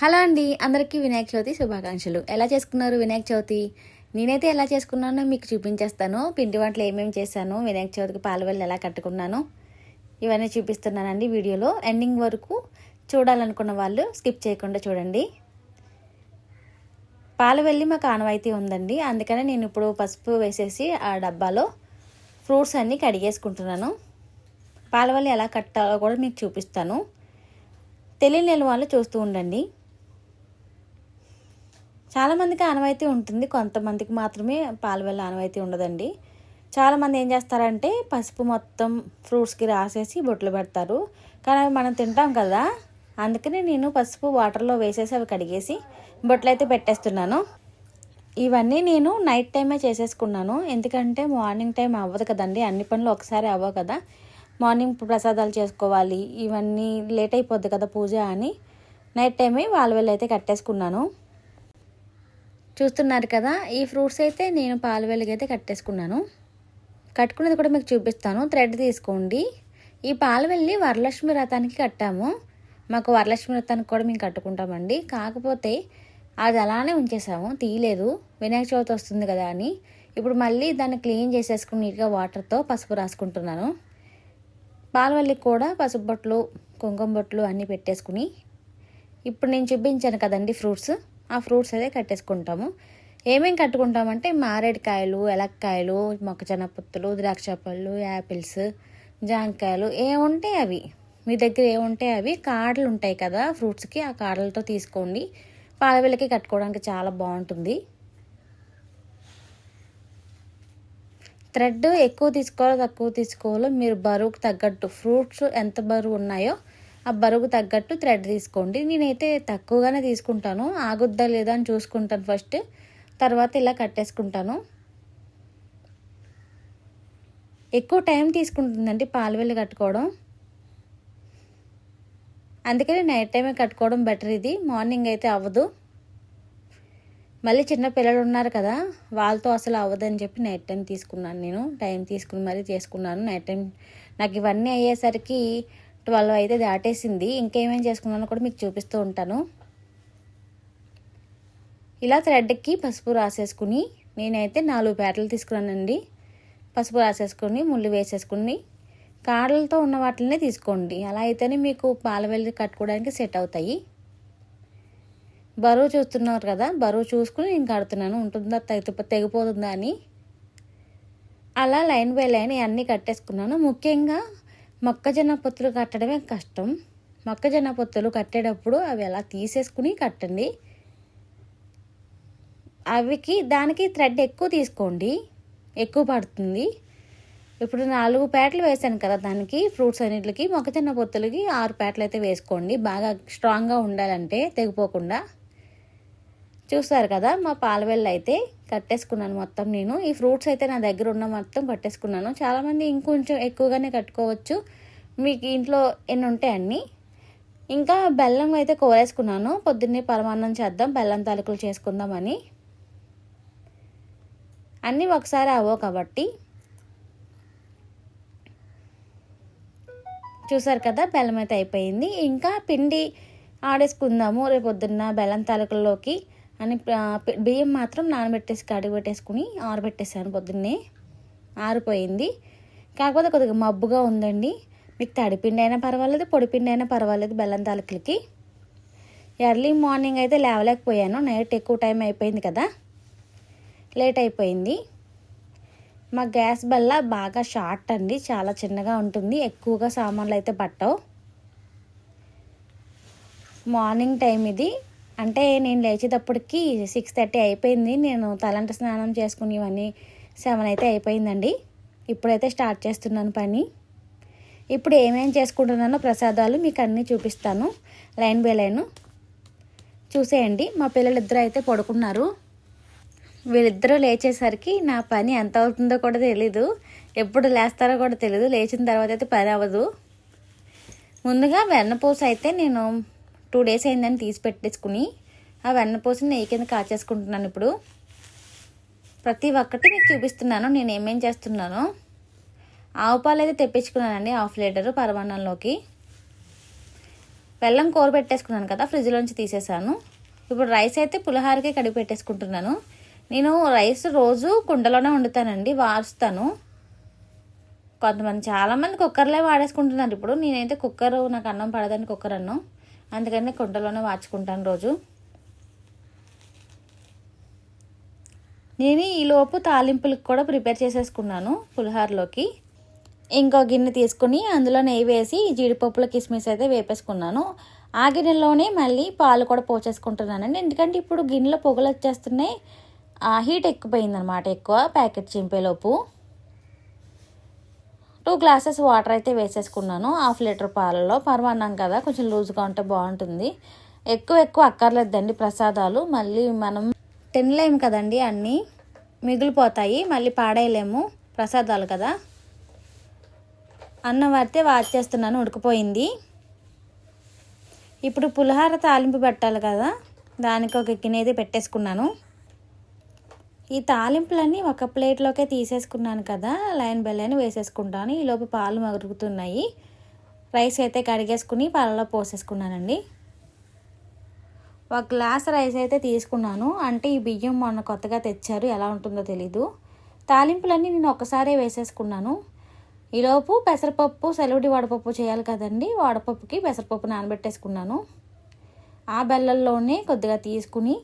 Hello అండి అందరికీ వినాయక చవితి శుభాకాంక్షలు. ఎలా చేసుకున్నారు వినాయక చవితి? నేనైతే ఎలా చేసుకున్నానో మీకు చూపించేస్తాను. పిండి వంటలు ఏమేమి చేశాను వినాయక చవితికి పాలవెల్లి ఎలా కట్టుకున్నాను ఇవన్నీ చూపిస్తున్నానండి వీడియోలో. ఎండింగ్ వరకు చూడాలనుకున్న వాళ్ళు స్కిప్ చేయకుండా చూడండి. పాలవెల్లి మాకు ఆనవాయితీ ఉందండి. అందుకనే నేను ఇప్పుడు పసుపు వేసేసి ఆ డబ్బాలో ఫ్రూట్స్ అన్నీ కడిగేసుకుంటున్నాను. పాలవల్లి ఎలా కట్టాలో కూడా మీకు చూపిస్తాను. తెలియని వాళ్ళు చూస్తూ ఉండండి. చాలామందికి ఆనవాయితీ ఉంటుంది. కొంతమందికి మాత్రమే పాలవెల్ల ఆనవాయితీ ఉండదండి. చాలామంది ఏం చేస్తారంటే పసుపు మొత్తం ఫ్రూట్స్కి రాసేసి బొట్లు పెడతారు. కానీ అవి మనం తింటాం కదా. అందుకనే నేను పసుపు వాటర్లో వేసేసి అవి కడిగేసి బొట్లు అయితే పెట్టేస్తున్నాను. ఇవన్నీ నేను నైట్ టైమే చేసేసుకున్నాను. ఎందుకంటే మార్నింగ్ టైం అవ్వదు కదండి. అన్ని పనులు ఒకసారి అవ్వవు కదా. మార్నింగ్ ప్రసాదాలు చేసుకోవాలి. ఇవన్నీ లేట్ అయిపోద్ది కదా పూజ అని. నైట్ టైమే వాళ్ళ అయితే కట్టేసుకున్నాను. చూస్తున్నారు కదా ఈ ఫ్రూట్స్ అయితే నేను పాలవెల్లికి అయితే కట్టేసుకున్నాను. కట్టుకున్నది కూడా మీకు చూపిస్తాను. థ్రెడ్ తీసుకోండి. ఈ పాలవెల్లి వరలక్ష్మి వ్రతానికి కట్టాము. మాకు వరలక్ష్మి వ్రతానికి కూడా మేము కట్టుకుంటామండి. కాకపోతే అది అలానే ఉంచేసాము. తీయలేదు. వినాయక చవితి వస్తుంది కదా అని. ఇప్పుడు మళ్ళీ దాన్ని క్లీన్ చేసేసుకుని నీట్గా వాటర్తో పసుపు రాసుకుంటున్నాను. పాలవల్లికి కూడా పసుపు బొట్లు కుంకుమ బొట్లు అన్నీ పెట్టేసుకుని. ఇప్పుడు నేను చూపించాను కదండి ఫ్రూట్స్. ఆ ఫ్రూట్స్ అదే కట్టేసుకుంటాము. ఏమేమి కట్టుకుంటామంటే మారేడుకాయలు ఎలక్కాయలు మొక్కజొన్న పుత్తులు ద్రాక్ష పళ్ళు యాపిల్స్ జాంకాయలు ఏముంటే అవి. మీ దగ్గర ఏముంటే అవి. కాడలు ఉంటాయి కదా ఫ్రూట్స్కి ఆ కాడలతో తీసుకోండి. పాలవెల్లకి కట్టుకోవడానికి చాలా బాగుంటుంది. థ్రెడ్ ఎక్కువ తీసుకోవాలో తక్కువ తీసుకోవాలో మీరు బరువుకు తగ్గట్టు ఫ్రూట్స్ ఎంత బరువు ఉన్నాయో ఆ బరువు తగ్గట్టు థ్రెడ్ తీసుకోండి. నేనైతే తక్కువగానే తీసుకుంటాను. ఆగుద్దా లేదా అని చూసుకుంటాను ఫస్ట్. తర్వాత ఇలా కట్టేసుకుంటాను. ఎక్కువ టైం తీసుకుంటుందండి పాలవెల్లి కట్టుకోవడం. అందుకని నైట్ టైమే కట్టుకోవడం బెటర్ ఇది. మార్నింగ్ అయితే అవ్వదు. మళ్ళీ చిన్న పిల్లలు ఉన్నారు కదా వాళ్ళతో అసలు అవ్వదని చెప్పి నైట్ టైం తీసుకున్నాను నేను. టైం తీసుకుని మరీ చేసుకున్నాను. నైట్ టైం నాకు ఇవన్నీ అయ్యేసరికి ట్వెల్వ్ అయితే దాటేసింది. ఇంకేమేం చేసుకున్నానో కూడా మీకు చూపిస్తూ ఉంటాను. ఇలా థ్రెడ్కి పసుపు రాసేసుకుని నేనైతే నాలుగు పేటలు తీసుకున్నానండి. పసుపు రాసేసుకొని ముళ్ళు వేసేసుకుని కాడలతో ఉన్న వాటిని తీసుకోండి. అలా అయితేనే మీకు పాలవెల్లి కట్టుకోవడానికి సెట్ అవుతాయి. బరువు చూస్తున్నారు కదా బరువు చూసుకుని నేను కడుతున్నాను. ఉంటుందా తెగి తెగిపోతుందా అని. అలా లైన్ బై లైన్ అన్నీ కట్టేసుకున్నాను. ముఖ్యంగా మొక్కజొన్న పొత్తులు కట్టడమే కష్టం. మొక్కజొన్న పొత్తులు కట్టేటప్పుడు అవి అలా తీసేసుకుని కట్టండి? అవికి దానికి థ్రెడ్ ఎక్కువ తీసుకోండి. ఎక్కువ పడుతుంది. ఇప్పుడు నాలుగు పేటలు వేసాను కదా దానికి ఫ్రూట్స్ అన్నిటికి మొక్కజొన్న పొత్తులకి ఆరు పేటలు అయితే వేసుకోండి. బాగా స్ట్రాంగ్గా ఉండాలంటే తెగిపోకుండా. చూస్తారు కదా మా పాలవెల్లు అయితే కట్టేసుకున్నాను మొత్తం నేను. ఈ ఫ్రూట్స్ అయితే నా దగ్గర ఉన్న మొత్తం కట్టేసుకున్నాను. చాలామంది ఇంకొంచెం ఎక్కువగానే కట్టుకోవచ్చు. మీకు ఇంట్లో ఎన్ని ఉంటాయి అన్నీ? ఇంకా బెల్లం అయితే కోరేసుకున్నాను. పొద్దున్నే పరమాన్నం చేద్దాం బెల్లం తాలూకులు చేసుకుందామని. అన్నీ ఒకసారి అవో కాబట్టి. చూసారు కదా బెల్లం అయితే అయిపోయింది. ఇంకా పిండి ఆడేసుకుందాము రేపు పొద్దున్న బెల్లం తాలూకుల్లోకి. అని బియ్యం మాత్రం నానబెట్టేసి కడిగి పెట్టేసుకుని ఆరబెట్టేసాను పొద్దున్నే. ఆరిపోయింది. కాకపోతే కొద్దిగా మబ్బుగా ఉందండి. మీకు తడిపిండి అయినా పర్వాలేదు పొడిపిండి అయినా పర్వాలేదు బెల్లం తాలకులకి. ఎర్లీ మార్నింగ్ అయితే లేవలేకపోయాను. నైట్ ఎక్కువ టైం అయిపోయింది కదా. లేట్ అయిపోయింది. మా గ్యాస్ బల్ల బాగా షార్ట్ అండి. చాలా చిన్నగా ఉంటుంది. ఎక్కువగా సామాన్లు అయితే పట్టవు. మార్నింగ్ టైం ఇది. అంటే నేను లేచేటప్పటికి సిక్స్ థర్టీ అయిపోయింది. నేను తలంట స్నానం చేసుకుని ఇవన్నీ సెవెన్ అయితే అయిపోయిందండి. ఇప్పుడైతే స్టార్ట్ చేస్తున్నాను పని. ఇప్పుడు ఏమేం చేసుకుంటున్నానో ప్రసాదాలు మీకు అన్నీ చూపిస్తాను. లైన్ బై లైన్ చూసేయండి. మా పిల్లలిద్దరూ అయితే పడుకున్నారు. వీళ్ళిద్దరూ లేచేసరికి నా పని ఎంత అవుతుందో కూడా తెలీదు. ఎప్పుడు లేస్తారో కూడా తెలియదు లేచిన తర్వాత అయితే పని అవ్వదు. ముందుగా వెన్నపూస అయితే నేను టూ డేస్ అయిందని తీసి పెట్టేసుకుని ఆ వెన్నపూసని నెయ్యి కింద కాచేసుకుంటున్నాను ఇప్పుడు. ప్రతి ఒక్కటి మీకు చూపిస్తున్నాను నేను ఏమేం చేస్తున్నానో. ఆవు పాలు అయితే తెప్పించుకున్నానండి హాఫ్ లీటరు పరమాన్నంలోకి. బెల్లం కూర పెట్టేసుకున్నాను కదా ఫ్రిడ్జ్లోంచి తీసేసాను. ఇప్పుడు రైస్ అయితే పులిహారకే కడిగి పెట్టేసుకుంటున్నాను. నేను రైస్ రోజు కుండలోనే వండుతానండి వారుస్తాను. కొంతమంది చాలామంది కుక్కర్లే వాడేసుకుంటున్నారు ఇప్పుడు. నేనైతే కుక్కర్ నాకు అన్నం పడదని కుక్కర్ అన్నం అందుకని కుండలోనే వాచుకుంటాను రోజు. నేను ఈలోపు తాలింపులకు కూడా ప్రిపేర్ చేసేసుకున్నాను పులిహోరలోకి. ఇంకో గిన్నె తీసుకుని అందులో నెయ్యి వేసి జీడిపప్పుల కిస్మిస్ అయితే వేపేసుకున్నాను. ఆ గిన్నెలోనే మళ్ళీ పాలు కూడా పోసేసుకుంటున్నానండి ఎందుకంటే ఇప్పుడు గిన్నెలో పొగలు వచ్చేస్తున్నాయి. ఆ హీట్ ఎక్కువైందనమాట ఎక్కువ ప్యాకెట్ చింపేలోపు. టూ గ్లాసెస్ వాటర్ అయితే వేసేసుకున్నాను. హాఫ్ లీటర్ పాలలో. పరమాన్నం కదా కొంచెం లూజ్గా ఉంటే బాగుంటుంది. ఎక్కువ ఎక్కువ అక్కర్లేదండి ప్రసాదాలు. మళ్ళీ మనం తినలేము కదండి అన్నీ. మిగిలిపోతాయి. మళ్ళీ పాడేయలేము ప్రసాదాలు కదా. అన్నం పడితే వాచ్ చేస్తున్నాను ఉడికిపోయింది. ఇప్పుడు పులిహార తాలింపు పెట్టాలి కదా దానికి ఒక గిన్నెది పెట్టేసుకున్నాను. ఈ తాలింపులన్నీ ఒక ప్లేట్లోకే తీసేసుకున్నాను కదా లైన్ బెల్లని వేసేసుకుంటాను. ఈలోపు పాలు మరుగుతున్నాయి. రైస్ అయితే కడిగేసుకుని పాలలో పోసేసుకున్నానండి. ఒక గ్లాస్ రైస్ అయితే తీసుకున్నాను. అంటే ఈ బియ్యం మొన్న కొత్తగా తెచ్చారు. ఎలా ఉంటుందో తెలీదు. తాలింపులన్నీ నేను ఒకసారే వేసేసుకున్నాను. ఈలోపు పెసరపప్పు సెలవుడి వడపప్పు చేయాలి కదండి. వడపప్పుకి పెసరపప్పు నానబెట్టేసుకున్నాను. ఆ బెల్లల్లోనే కొద్దిగా తీసుకుని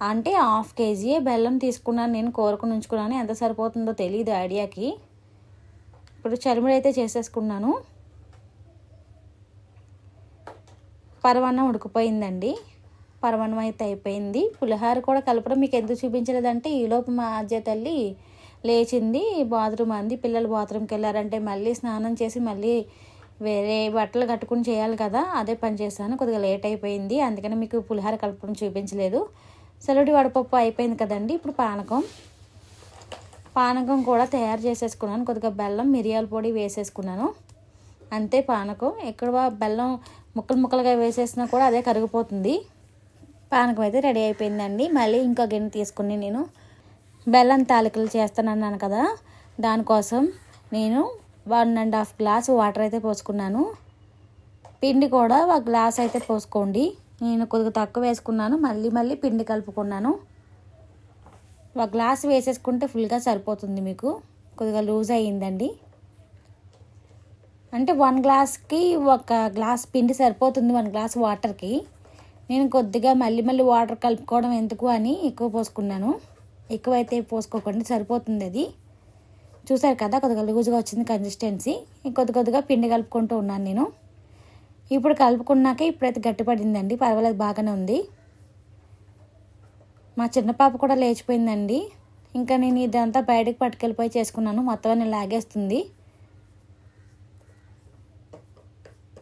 అంటే హాఫ్ కేజీ బెల్లం తీసుకున్నాను నేను కోరుకుని ఉంచుకున్నాను ఎంత సరిపోతుందో తెలియదు ఐడియాకి. ఇప్పుడు చలిమిడి అయితే చేసేసుకున్నాను. పరవన్నం ఉడికిపోయిందండి. పరవన్నం అయితే అయిపోయింది. పులిహార కూడా కలపడం మీకు ఎందుకు చూపించలేదంటే ఈలోపు మా అజ్జ తల్లి లేచింది బాత్రూమ్ అంది. పిల్లలు బాత్రూమ్కి వెళ్ళారంటే మళ్ళీ స్నానం చేసి మళ్ళీ వేరే బట్టలు కట్టుకుని చేయాలి కదా అదే పని చేశాను కొద్దిగా లేట్ అయిపోయింది. అందుకని మీకు పులిహార కలపడం చూపించలేదు. సెలవుడి వడపప్పు అయిపోయింది కదండి. ఇప్పుడు పానకం. పానకం కూడా తయారు చేసేసుకున్నాను. కొద్దిగా బెల్లం మిరియాల పొడి వేసేసుకున్నాను. అంతే పానకం. ఎక్కడ బెల్లం ముక్కలు ముక్కలుగా వేసేసినా కూడా అదే కరిగిపోతుంది. పానకం అయితే రెడీ అయిపోయిందండి. మళ్ళీ ఇంకో గిన్నె తీసుకుని నేను బెల్లం తాలికలు చేస్తానన్నాను కదా. దానికోసం నేను one and half glass water అయితే పోసుకున్నాను. పిండి కూడా ఒక గ్లాస్ అయితే పోసుకోండి. నేను కొద్దిగా తక్కువ వేసుకున్నాను మళ్ళీ మళ్ళీ పిండి కలుపుకున్నాను. ఒక గ్లాస్ వేసేసుకుంటే ఫుల్గా సరిపోతుంది మీకు. కొద్దిగా లూజ్ అయ్యిందండి. అంటే వన్ గ్లాస్కి ఒక గ్లాస్ పిండి సరిపోతుంది వన్ గ్లాస్ వాటర్కి. నేను కొద్దిగా మళ్ళీ మళ్ళీ వాటర్ కలుపుకోవడం ఎందుకు అని ఎక్కువ పోసుకున్నాను. ఎక్కువైతే పోసుకోకుండా సరిపోతుంది అది. చూసారు కదా కొద్దిగా లూజ్గా వచ్చింది కన్సిస్టెన్సీ కొద్ది కొద్దిగా పిండి కలుపుకుంటూ ఉన్నాను నేను. ఇప్పుడు కలుపుకున్నాక ఇప్పుడైతే గట్టిపడిందండి. పర్వాలేదు బాగానే ఉంది. మా చిన్న పాప కూడా లేచిపోయిందండి. ఇంకా నేను ఇదంతా బయటకు పట్టుకెళ్ళిపోయి చేసుకున్నాను. మొత్తం అన్ని లాగేస్తుంది.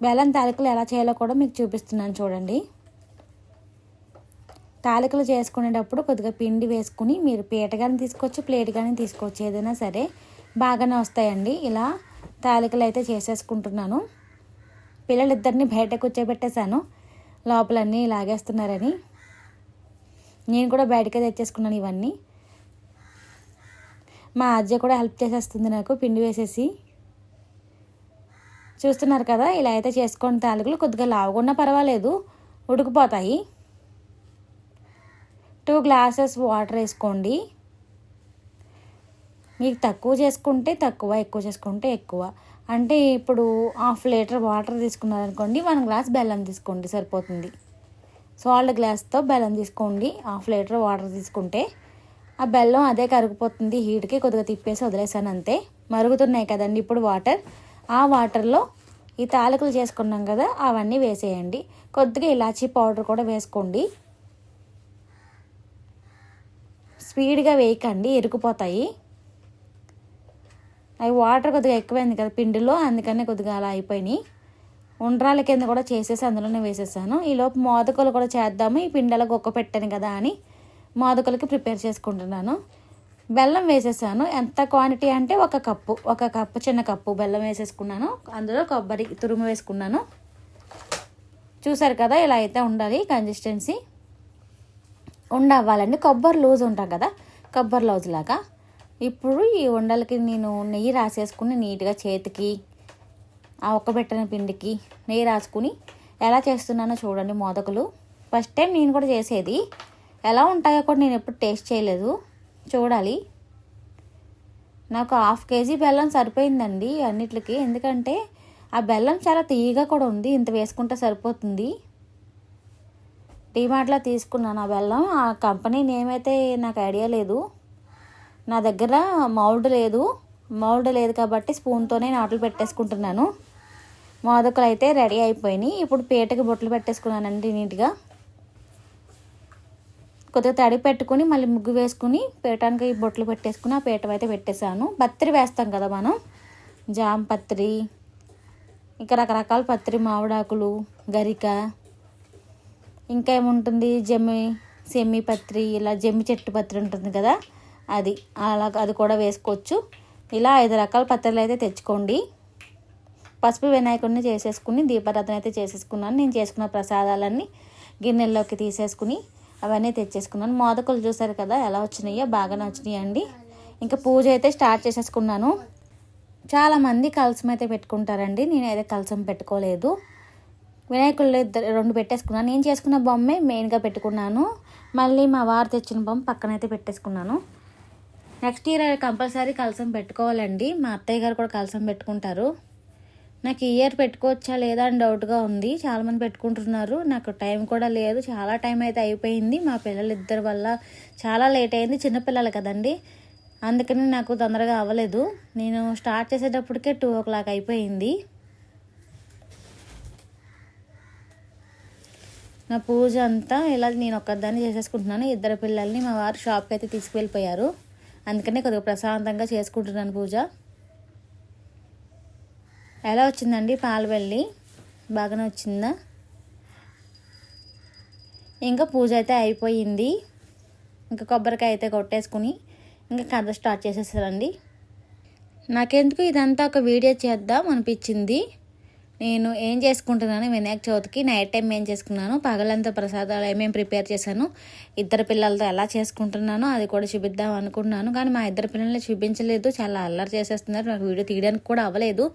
బెల్లం తాలికలు ఎలా చేయాలో కూడా మీకు చూపిస్తున్నాను చూడండి. తాలికలు చేసుకునేటప్పుడు కొద్దిగా పిండి వేసుకుని మీరు పీట కానీ తీసుకోవచ్చు ప్లేట్ కానీ తీసుకోవచ్చు ఏదైనా సరే బాగానే వస్తాయండి. ఇలా తాలికలు అయితే చేసేసుకుంటున్నాను. పిల్లలిద్దరిని బయట కూర్చోబెట్టేశాను. లోపలన్నీ లాగేస్తున్నారని. నేను కూడా బయటకే తెచ్చేసుకున్నాను ఇవన్నీ. మా అజ్జ కూడా హెల్ప్ చేసేస్తుంది నాకు పిండి వేసేసి. చూస్తున్నారు కదా ఇలా అయితే చేసుకోండి తాలికలు కొద్దిగా లావుగున్నా పర్వాలేదు ఉడికిపోతాయి. టూ గ్లాసెస్ వాటర్ వేసుకోండి. మీకు తక్కువ చేసుకుంటే తక్కువ ఎక్కువ చేసుకుంటే ఎక్కువ. అంటే ఇప్పుడు హాఫ్ లీటర్ వాటర్ తీసుకున్నారనుకోండి వన్ గ్లాస్ బెల్లం తీసుకోండి సరిపోతుంది. సాల్ట్ గ్లాస్తో బెల్లం తీసుకోండి హాఫ్ లీటర్ వాటర్ తీసుకుంటే. ఆ బెల్లం అదే కరిగిపోతుంది హీట్కి కొద్దిగా తిప్పేసి వదిలేసాను అంతే. మరుగుతున్నాయి కదండి ఇప్పుడు వాటర్. ఆ వాటర్లో ఈ తాలకులు చేసుకున్నాం కదా అవన్నీ వేసేయండి. కొద్దిగా ఇలాచీ పౌడర్ కూడా వేసుకోండి. స్పీడ్గా వేయకండి ఎరుకుపోతాయి అవి వాటర్ కొద్దిగా ఎక్కువైంది కదా పిండిలో అందుకనే కొద్దిగా అలా అయిపోయినాయి. ఉండ్రాల కింద కూడా చేసేసి అందులోనే వేసేసాను. ఈలోపు మోదకలు కూడా చేద్దాము. ఈ పిండలో గొక్క పెట్టాను కదా అని మోదకలకి ప్రిపేర్ చేసుకుంటున్నాను. బెల్లం వేసేసాను. ఎంత క్వాంటిటీ అంటే ఒక కప్పు ఒక కప్పు చిన్న కప్పు బెల్లం వేసేసుకున్నాను. అందులో కొబ్బరి తురుము వేసుకున్నాను. చూసారు కదా ఇలా అయితే ఉండాలి కన్సిస్టెన్సీ ఉండవ్వాలండి కొబ్బరి లూజ్ ఉంటాం కదా కొబ్బరి లూజ్ లాగా ఇప్పుడు ఈ ఉండలకి నేను నెయ్యి రాసేసుకుని నీట్గా చేతికి ఆ ఒక్కబెట్టిన పిండికి నెయ్యి రాసుకుని ఎలా చేస్తున్నానో చూడండి మోదకులు. ఫస్ట్ టైం నేను కూడా చేసేది. ఎలా ఉంటాయో కూడా నేను ఎప్పుడు టేస్ట్ చేయలేదు. చూడాలి. నాకు హాఫ్ కేజీ బెల్లం సరిపోయిందండి అన్నిటికి ఎందుకంటే ఆ బెల్లం చాలా తీయగా కూడా ఉంది. ఇంత వేసుకుంటే సరిపోతుంది. డిమార్ట్లో తీసుకున్నాను ఆ బెల్లం. ఆ కంపెనీ నేమైతే నాకు ఐడియా లేదు. నా దగ్గర మౌల్డ్ లేదు. మౌల్డ్ లేదు కాబట్టి స్పూన్తోనే నాట్లు పెట్టేసుకుంటున్నాను. మోదకులు అయితే రెడీ అయిపోయినాయి. ఇప్పుడు పీటకి బొట్లు పెట్టేసుకున్నానండి నీట్గా. కొద్దిగా తడి పెట్టుకుని మళ్ళీ ముగ్గు వేసుకుని పీటానికి బొట్లు పెట్టేసుకుని ఆ పీట అయితే పెట్టేశాను. పత్రి వేస్తాం కదా మనం. జామ పత్రి ఇంకా రకరకాల పత్రి మామిడాకులు గరిక. ఇంకా ఏముంటుంది? జమ్మి సెమ్మి పత్రి ఇలా జమ్మి చెట్టు పత్రి ఉంటుంది కదా. అది అలా అది కూడా వేసుకోవచ్చు. ఇలా ఐదు రకాల పత్రలు అయితే తెచ్చుకోండి. పసుపు వినాయకుడిని చేసేసుకుని దీపారాధన అయితే చేసేసుకున్నాను. నేను చేసుకున్న ప్రసాదాలన్నీ గిన్నెల్లోకి తీసేసుకుని అవన్నీ తెచ్చేసుకున్నాను. మోదకులు చూసారు కదా ఎలా వచ్చినాయో బాగానే వచ్చినాయండి. ఇంకా పూజ అయితే స్టార్ట్ చేసేసుకున్నాను. చాలామంది కలసం అయితే పెట్టుకుంటారండి. నేనైతే కలసం పెట్టుకోలేదు. వినాయకుళ్ళు ఇద్దరు రెండు పెట్టేసుకున్నాను. నేను చేసుకున్న బొమ్మే మెయిన్గా పెట్టుకున్నాను. మళ్ళీ మా వారు తెచ్చిన బొమ్మ పక్కనైతే పెట్టేసుకున్నాను. నెక్స్ట్ ఇయర్ కంపల్సరీ కలసం పెట్టుకోవాలండి. మా అత్తయ్య గారు కూడా కలసం పెట్టుకుంటారు. నాకు ఈ ఇయర్ పెట్టుకోవచ్చా లేదా అని డౌట్గా ఉంది. చాలామంది పెట్టుకుంటున్నారు. నాకు టైం కూడా లేదు. చాలా టైం అయితే అయిపోయింది. మా పిల్లలు ఇద్దరి వల్ల చాలా లేట్ అయింది. చిన్నపిల్లలు కదండి. అందుకని నాకు తొందరగా అవ్వలేదు. నేను స్టార్ట్ చేసేటప్పటికే టూ ఓ క్లాక్ అయిపోయింది. నా పూజ అంతా ఇలా నేను ఒక్కదాన్ని చేసేసుకుంటున్నాను. ఇద్దరు పిల్లల్ని మా వారు షాప్కి అయితే తీసుకువెళ్ళిపోయారు. అందుకనే కొద్దిగా ప్రశాంతంగా చేసుకుంటున్నాను పూజ. ఎలా వచ్చిందండి పాలవెల్లి బాగానే వచ్చిందా? ఇంకా పూజ అయితే అయిపోయింది. ఇంకా కొబ్బరికాయ అయితే కొట్టేసుకుని ఇంకా కథ స్టార్ట్ చేసేసారండి. నాకెందుకు ఇదంతా ఒక వీడియో చేద్దాం అనిపించింది. నేను ఏం చేసుకుంటున్నాను వినాయక చవితికి నైట్ టైం ఏం చేసుకున్నాను పగలంతా ప్రసాదాలు ఏమేమి ప్రిపేర్ చేశాను ఇద్దరు పిల్లలతో ఎలా చేసుకుంటున్నానో అది కూడా చూపిద్దాం అనుకుంటున్నాను కానీ మా ఇద్దరు పిల్లల్ని చూపించలేదు. చాలా అల్లరి చేసేస్తున్నారు. నాకు వీడియో తీయడానికి కూడా అవ్వలేదు.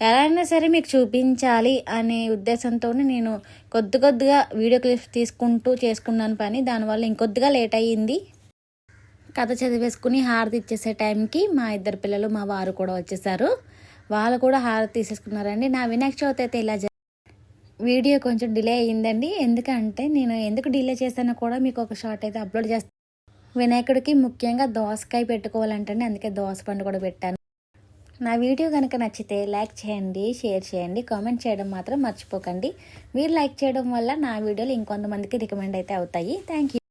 ఎలా అయినా సరే మీకు చూపించాలి అనే ఉద్దేశంతో నేను కొద్ది కొద్దిగా వీడియో క్లిప్స్ తీసుకుంటూ చేసుకున్నాను పని. దానివల్ల ఇంకొద్దిగా లేట్ అయ్యింది. కథ చదివేసుకుని హారతి ఇచ్చేసే టైంకి మా ఇద్దరు పిల్లలు మా వారు కూడా వచ్చేసారు. వాళ్ళు కూడా హారతి తీసేసుకున్నారండి. నా వినాయక చవితి అయితే ఇలా వీడియో కొంచెం డిలే అయ్యిందండి. ఎందుకంటే నేను ఎందుకు డిలే చేశానో కూడా మీకు ఒక షార్ట్ అయితే అప్లోడ్ చేస్తాను వినాయకుడికి ముఖ్యంగా దోసకాయ పెట్టుకోవాలంటే అందుకే దోస పండు కూడా పెట్టాను. నా వీడియో కనుక నచ్చితే లైక్ చేయండి షేర్ చేయండి కామెంట్ చేయడం మాత్రం మర్చిపోకండి. మీరు లైక్ చేయడం వల్ల నా వీడియోలు ఇంకొంతమందికి రికమెండ్ అయితే అవుతాయి. Thank you